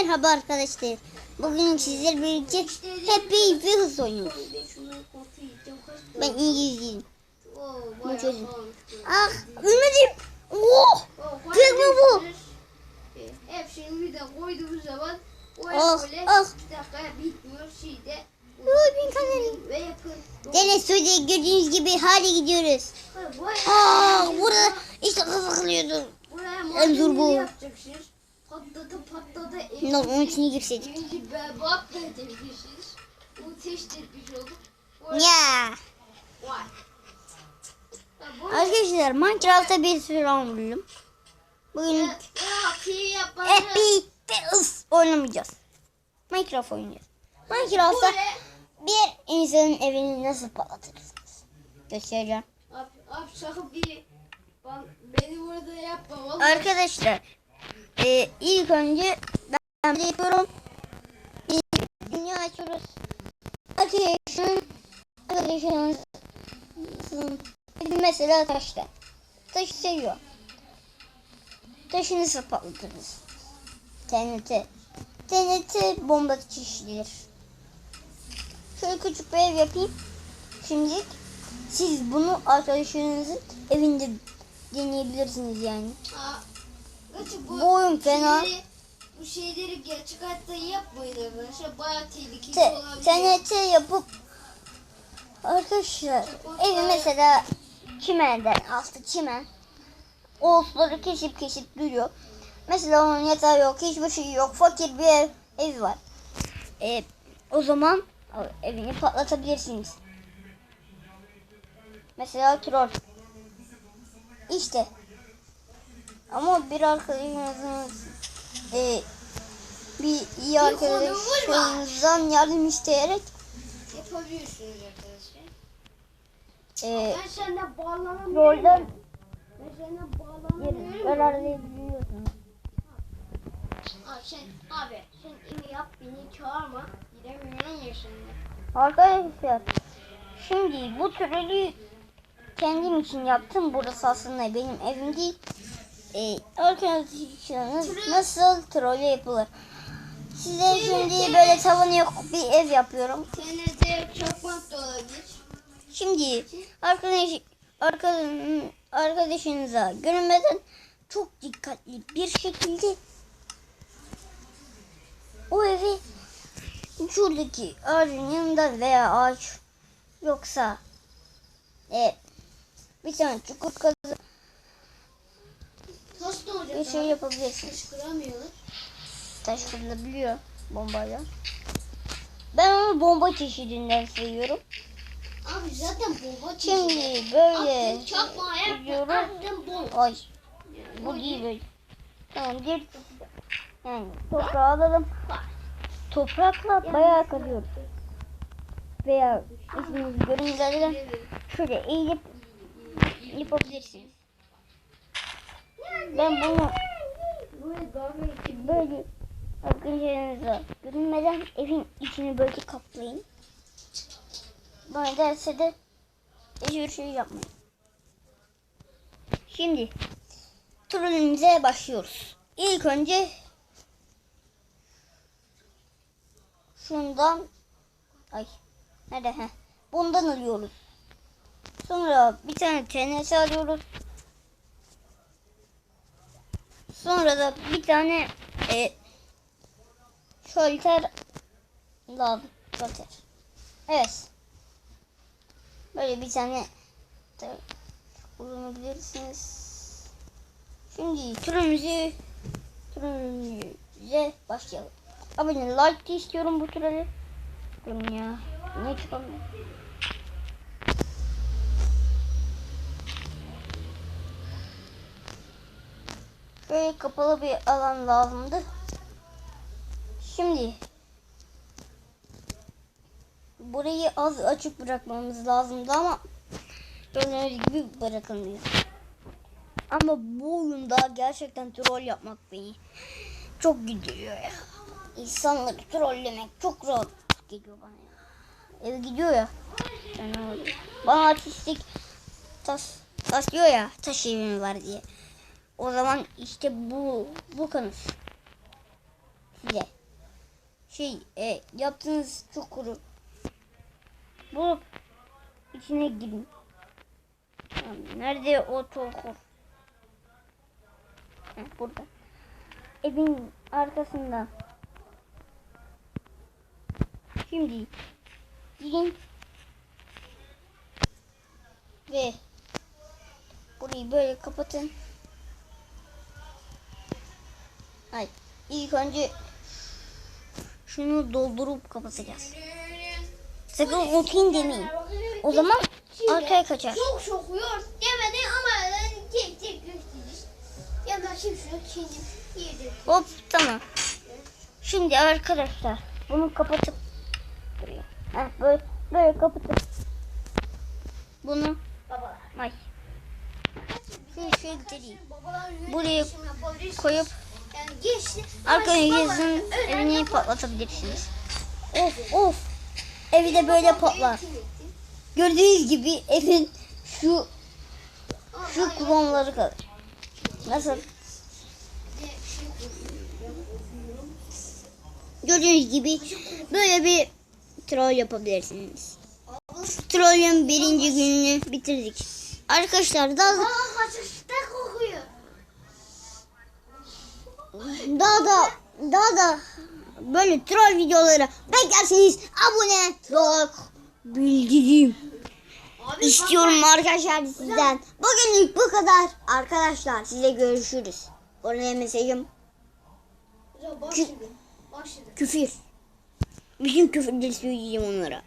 Merhaba arkadaşlar. Bugün sizler birlikte Happy Wheels oynuyoruz. Ben İngilizceyim. Bu çocuk. Ah ölmedim. Oh! Tek mi bu? Hepsini bir de koyduğumuz zaman Ah, ah. iki dakikaya bitmiyor şeyde. Bin yapın. Deniz Suudi gördüğünüz gibi hadi gidiyoruz. Aa burada işte kazıklıyordum. buraya En zor bu. yapacaksınız. Patladı patladı. Ne oldu, onun içine girseydik. Birinci berbat da edebilirsiniz. Test etmiş olduk. Ya. Vay. Arkadaşlar Minecraft'ta bir sürü buldum. Bugün Wheels oynamayacağız. Minecraft oynayacağız. Minecraft'ta bir insanın evini nasıl patlatırsınız? Göstereceğim. Abi, abi sakın bir ben, beni burada yapma. Vallahi. Arkadaşlar e, ilk önce ben de yapıyorum. Bir dünya açıyoruz. Arkadaşın arkadaşınız mesela taşta. Taşı seviyor. Taşını nasıl patlatırız? TNT. TNT bomba çeşididir. Şöyle küçük bir ev yapayım. Şimdi siz bunu arkadaşınızın evinde deneyebilirsiniz yani. Aa, Bu oyun fena. Şeyleri, bu şeyleri gerçek hayatta yapmayın arkadaşlar. Bayağı tehlikeli T- olabilir. TNT yapıp arkadaşlar evi mesela çimenden altı çimen otları kesip kesip duruyor. Mesela onun yatağı yok, hiçbir şey yok. Fakir bir ev, evi var. E, o zaman evini patlatabilirsiniz. Mesela troll. İşte. Ama bir arkadaşınızın e, bir iyi arkadaşınızdan yardım isteyerek Yapabiliyorsunuz arkadaşlar. e, Ben senden bağlanamıyorum. rolden Ben senden bağlanamıyorum. yararlayabiliyorsunuz. Abi sen, abi sen evi yap beni çağırma. Gidemiyorum ya şimdi. Arkadaşlar şimdi bu trolü kendim için yaptım. Burası aslında benim evim değil. Ee, arkadaşlarınız nasıl troll yapılır? Size şimdi böyle tavanı yok bir ev yapıyorum. TNT çakmak da olabilir. Şimdi arkadaş, arkadaş arkadaşınıza görünmeden çok dikkatli bir şekilde o evi şuradaki ağacın yanında veya ağaç yoksa e, bir tane çukur? Bir şey abi? yapabilirsiniz. Kışkıramıyorlar. Taş kırılabiliyor bombayla. Ben onu bomba çeşidinden seviyorum. Abi zaten bomba Şimdi böyle gidiyorum. attın bomba. Ay bu değil böyle. Tamam bir yani toprağı alalım. Toprakla bayağı kazıyoruz. Veya isminizi görünürlerden şöyle eğilip yapabilirsiniz. Ben bunu böyle arkadaşlarınıza görünmeden evin içini böyle kaplayın. Bana derse de hiçbir şey yapmayın. Şimdi turumuza başlıyoruz. İlk önce şundan ay nerede he bundan alıyoruz. Sonra bir tane TNT alıyoruz. Sonra da bir tane e, şalter lazım. Şalter. Evet. Böyle bir tane kullanabilirsiniz. Şimdi turumuzu turumuza başlayalım. Abone like istiyorum bu. Durun ya. Ne çıkamıyor? Böyle kapalı bir alan lazımdı. Şimdi burayı az açık bırakmamız lazımdı ama gördüğünüz gibi bırakılmıyor. Ama bu oyunda gerçekten troll yapmak beni çok gidiyor ya. İnsanları trollemek çok rahat geliyor bana ya. Ev gidiyor ya. Yani bana artistik tas, taslıyor ya taş evim var diye. O zaman işte bu bu kanıt size. şey e, yaptığınız çok kuru. Bulup içine girin. Nerede o? Heh, burada. Evin arkasında. Şimdi girin ve burayı böyle kapatın. Hayır. İlk önce şunu doldurup kapatacağız. Sakın unutayım demeyin. O zaman arkaya kaçar. Çok sokuyor demedi ama tek tek gösteririz. Ya da şimdi şunu kendim yedim. Hop tamam. Şimdi arkadaşlar bunu kapatıp buraya. Heh, böyle, böyle kapatıp bunu Babalar. ay şöyle şöyle Buraya koyup geçti. arkanızın evini patlatabilirsiniz. Of of. Evi de böyle patlar. Gördüğünüz gibi evin şu şu klonları kalır. Nasıl? Gördüğünüz gibi böyle bir troll yapabilirsiniz. Trollün birinci gününü bitirdik. Arkadaşlar daha daha da daha da böyle troll videoları beklerseniz abone like bildirim Abi istiyorum arkadaşlar sizden. Bugünlük bu kadar. Arkadaşlar size görüşürüz. Oraya mesajım bak. Başladı. küfür. Bütün küfürleri söyleyeceğim onlara.